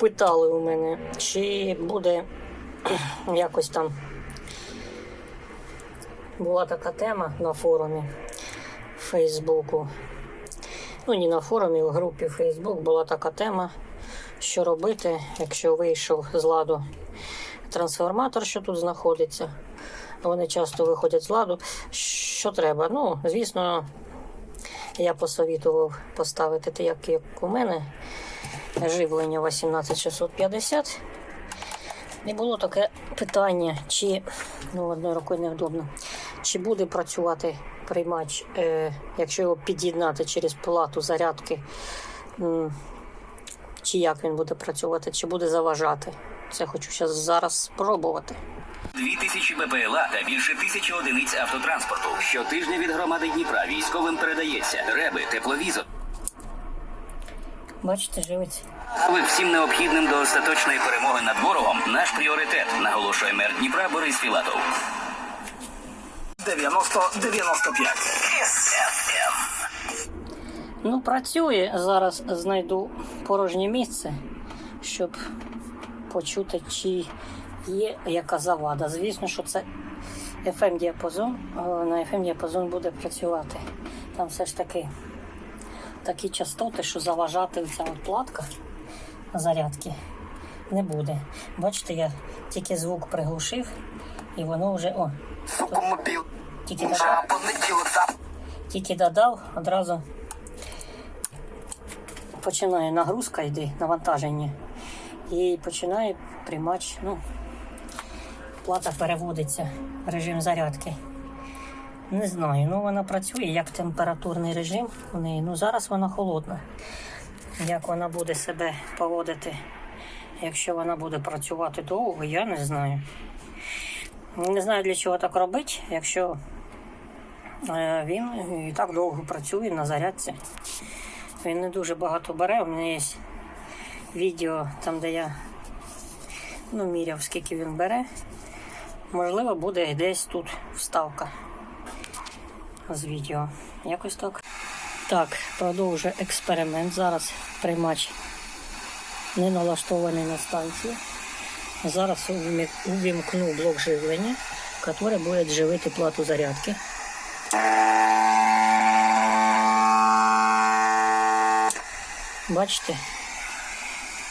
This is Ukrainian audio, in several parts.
питали у мене, чи буде якось там. Була така тема на форумі Фейсбуку. Ну, не на форумі, в групі Фейсбук була така тема, що робити, якщо вийшов з ладу трансформатор, що тут знаходиться. Вони часто виходять з ладу. Що треба? Ну, звісно, я посовітував поставити те, як, у мене, живлення 18650. І було таке питання, чи ну, одною рукою невдобно, чи буде працювати приймач, е, якщо його під'єднати через плату зарядки, м, чи як він буде працювати, чи буде заважати. Це хочу щас зараз спробувати. 2000 БПЛА та більше тисячі одиниць автотранспорту. Щотижня від громади Дніпра військовим передається реби, тепловізор. Бачите, живеться. Ви всім необхідним до остаточної перемоги над ворогом наш пріоритет, наголошує мер Дніпра Борис Філатов. 90-95. Ну, працює. Зараз знайду порожнє місце, щоб почути, чи є яка завада. Звісно, що це FM діапазон. е, На FM діапазон буде працювати. Там все ж таки такі частоти, що заважати ця от платка зарядки не буде. Бачите, я тільки звук приглушив, і воно вже. О, тільки додав, тільки додав, одразу починає нагрузка йде, навантаження. І починає приймач, ну, плата переводиться в режим зарядки. Не знаю, ну вона працює як температурний режим у неї. Ну зараз вона холодна. Як вона буде себе поводити, якщо вона буде працювати довго, я не знаю. Не знаю для чого так робити, якщо е, він і так довго працює на зарядці. Він не дуже багато бере. У мене є відео там, де я ну, міряв, скільки він бере. Можливо, буде десь тут вставка з відео. Якось так. Так, продовжую експеримент. Зараз приймач не налаштований на станцію. Зараз увімкну блок живлення, який буде живити плату зарядки. Бачите,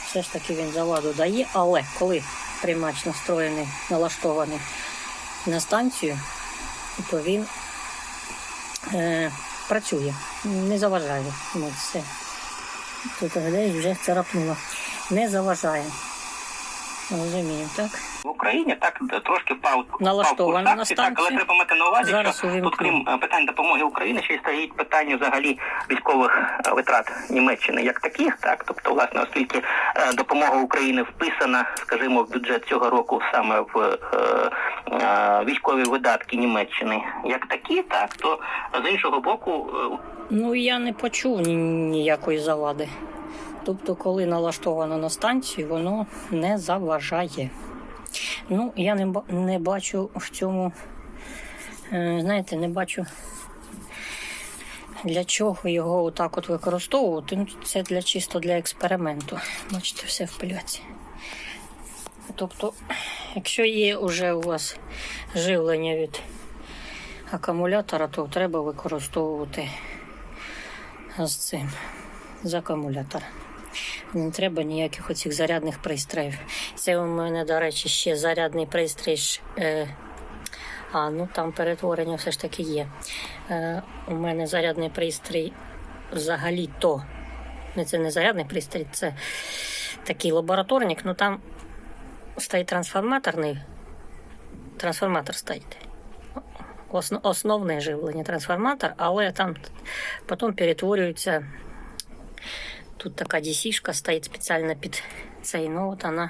все ж таки він заваду дає, але коли приймач настроєний, налаштований на станцію, то він е, працює, не заважає. Ну, все. Тут десь вже царапнуло. Не заважає. Розумію, так? В Україні так трошки впав Налаштовано на акцій, так, але треба мати на увазі, Зараз що увімкну. тут крім е, питань допомоги Україні, ще й стоїть питання взагалі військових е, витрат Німеччини як таких, так тобто, власне, оскільки е, допомога України вписана, скажімо, в бюджет цього року саме в е, е, військові видатки Німеччини як такі, так то з іншого боку. е, Ну, я не почув ні- ніякої завади. Тобто, коли налаштовано на станцію, воно не заважає. Ну, я не, не бачу в цьому, е, знаєте, не бачу для чого його отак от використовувати. Ну, це для чисто для експерименту. Бачите, все в пляці. Тобто, якщо є вже у вас живлення від акумулятора, то треба використовувати з цим з акумулятора. Не треба ніяких оцих зарядних пристроїв. Це у мене, до речі, ще зарядний пристрій. Е, а, ну там перетворення все ж таки є. Е, у мене зарядний пристрій взагалі-то. Це не зарядний пристрій, це такий лабораторник, ну там стоїть трансформаторний. Трансформатор стоїть. Осно- основне живлення трансформатор, але там потім перетворюється. Тут така DC-шка стоїть спеціально під цей, ну от вона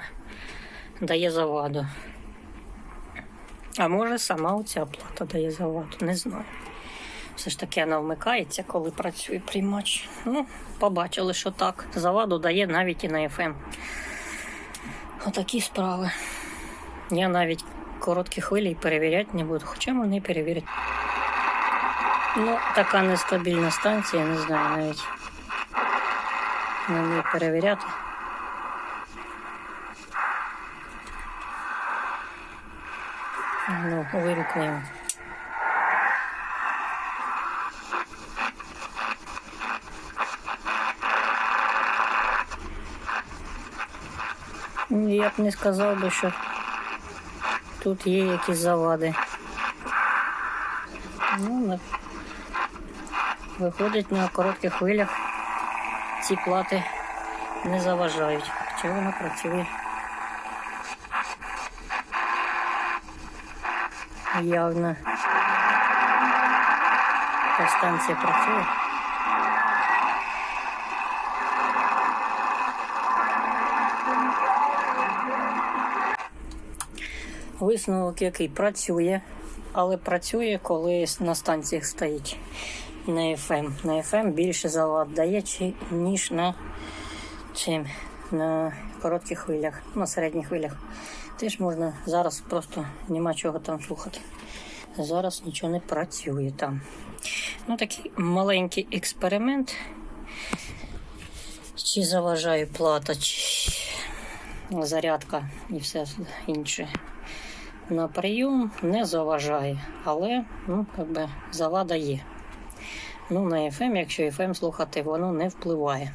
дає заваду. А може сама оця плата дає заваду, не знаю. Все ж таки вона вмикається, коли працює приймач. Ну, побачили, що так. Заваду дає навіть і на FM. Отакі справи. Я навіть короткі хвилі перевіряти не буду, хоча вони перевірять. Ну, така нестабільна станція, не знаю навіть. На перевіряти. Ну, вимкнемо. Я б не сказав би, що тут є якісь завади. Ну, виходить на коротких хвилях ці плати не заважають, хоча вона працює. Явно. Та станція працює. Висновок який працює, але працює, коли на станціях стоїть на FM. На FM більше завод дає, ніж на чим на коротких хвилях, на середніх хвилях. Теж можна зараз просто нема чого там слухати. Зараз нічого не працює там. Ну, такий маленький експеримент. Чи заважає плата, чи зарядка і все інше. На прийом не заважає, але ну, якби, завада є. Ну, на FM, якщо FM слухати, воно не впливає.